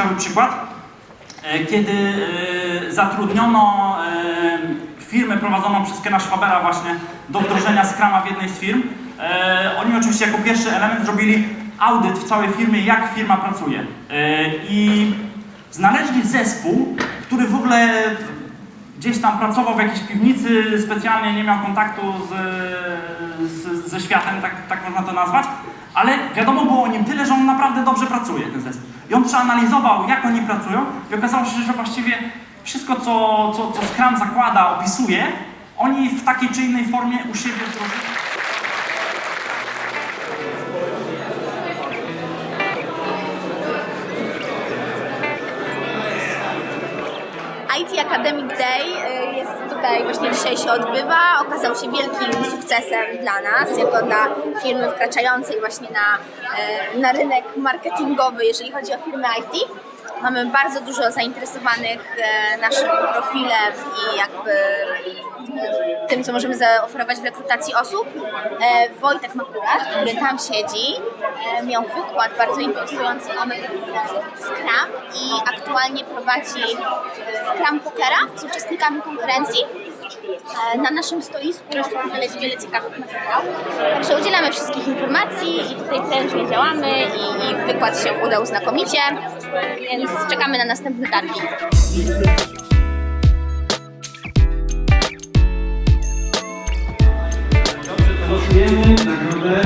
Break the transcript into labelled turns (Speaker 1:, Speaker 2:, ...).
Speaker 1: ciekawy przykład, e, kiedy e, zatrudniono e, firmę prowadzoną przez Kena Schwabera właśnie do wdrożenia Scrama w jednej z firm. Oni oczywiście jako pierwszy element zrobili audyt w całej firmie, jak firma pracuje. I znaleźli zespół, który w ogóle gdzieś tam pracował w jakiejś piwnicy, specjalnie nie miał kontaktu z, z, ze światem, tak, tak można to nazwać, ale wiadomo było o nim tyle, że on naprawdę dobrze pracuje, ten zespół. I on przeanalizował, jak oni pracują i okazało się, że właściwie wszystko, co, co, co Scrum zakłada, opisuje, oni w takiej czy innej formie u siebie wdrożyli.
Speaker 2: IT Academic Day y, jest tutaj właśnie dzisiaj się odbywa. Okazał się wielkim sukcesem dla nas, jako dla firmy wkraczającej właśnie na, y, na rynek marketingowy, jeżeli chodzi o firmy IT. Mamy bardzo dużo zainteresowanych e, naszym profilem i jakby tym, co możemy zaoferować w rekrutacji osób. Wojtek Makurat, który tam siedzi, miał wykład bardzo interesujący o metodyce Scrum i aktualnie prowadzi e, Scrum Pokera z uczestnikami konferencji. E, Na naszym stoisku można znaleźć wiele ciekawych materiałów. Także udzielamy wszystkich informacji i tutaj prężnie działamy i, i wykład się udał znakomicie, więc czekamy na następny targi.
Speaker 3: Losujemy nagrodę